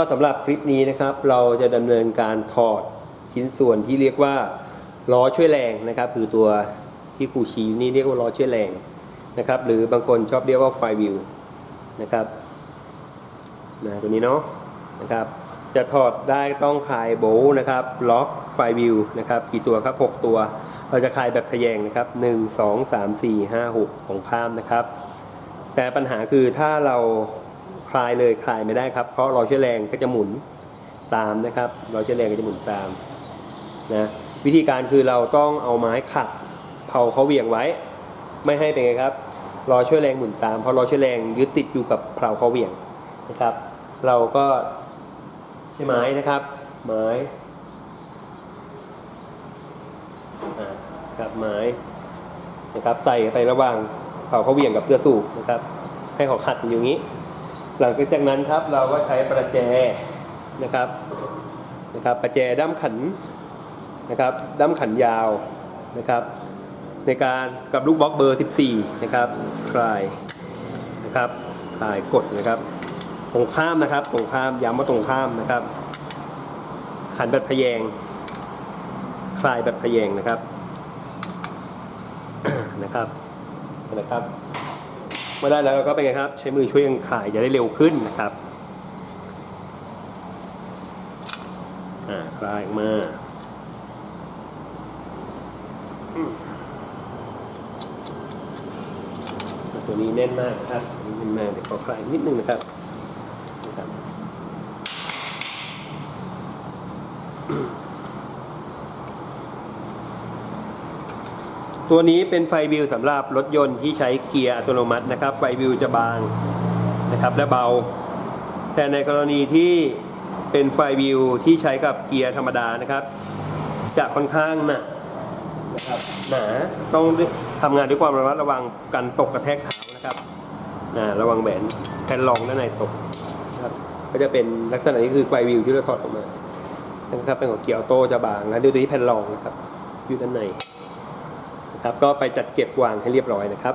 ก็สำหรับคลิปนี้นะครับ เราจะดำเนินการถอดชิ้นส่วนที่เรียกว่าล้อช่วยแรงนะครับ คือตัวที่ครูชี้นี่เรียกว่าล้อช่วยแรงนะครับ หรือบางคนชอบเรียกว่าไฟวิวนะครับนะตัวนี้เนาะนะครับ จะถอดได้ต้องคลายโบว์นะครับ ล็อกไฟวิวนะครับ กี่ตัวครับ 6 ตัว เราจะคลายแบบทะแยงนะครับ 1 2 3 4 5 6ของข้ามนะครับ แต่ปัญหาคือถ้าเรา คลายเลยคลายไม่ได้ครับ เพราะเราเชื้อแรงก็จะหมุนตามนะครับ เราเชื้อแรงก็จะหมุนตามนะวิธีการคือเราต้องเอาไม้ขัดเผาเขาเหวี่ยงไว้ ไม่ให้เป็นไงครับรอช่วยแรงหมุนตามเพราะรอช่วยแรงยึดติดอยู่กับเผาเขาเหวี่ยงนะครับ เราก็ใช้ไม้นะครับ ไม้อ่าครับไม้นะครับใส่ไประหว่างเผาเขาเหวี่ยงกับเสื้อสูบนะครับ ให้เขาขัดอยู่อย่างนี้ หลังจากนั้นครับเราก็ใช้ประแจนะครับนะครับประแจด้ามขันนะครับด้ามขันยาวนะครับ ในการกับลูกบล็อกเบอร์ 14 นะครับคลายนะครับคลายกดนะครับ ตรงข้ามนะครับ ตรงข้ามย้ำว่าตรงข้ามนะครับ ขันแบบทะแยง คลายแบบทะแยงนะครับนะครับนะครับ เมื่อได้แล้วเราก็เป็นไงครับ ใช้มือช่วยกันขายจะได้เร็วขึ้นนะครับอ่าคลายมาตัวนี้แน่นมากครับนี้แน่นมากเดี๋ยวขอคลายนิดนึงนะครับนะครับ ตัวนี้เป็นไฟวิวสำหรับรถยนต์ที่ใช้เกียร์อัตโนมัตินะครับ ไฟวิวจะบางนะครับและเบา แต่ในกรณีที่เป็นไฟวิวที่ใช้กับเกียร์ธรรมดานะครับ จะค่อนข้างหนักนะครับหนาต้องทำงานด้วยความระมัดระวังกันตกกระแทกเท้านะครับนะระวังแหวนแผ่นรองด้านในตกนะครับก็จะเป็นลักษณะนี้คือไฟวิวที่เราถอดออกมานะครับเป็นของเกียร์ออโต้จะบางนะดูตัวที่แผ่นรองนะครับอยู่ด้านใน ครับก็ไปจัดเก็บวางให้เรียบร้อยนะครับ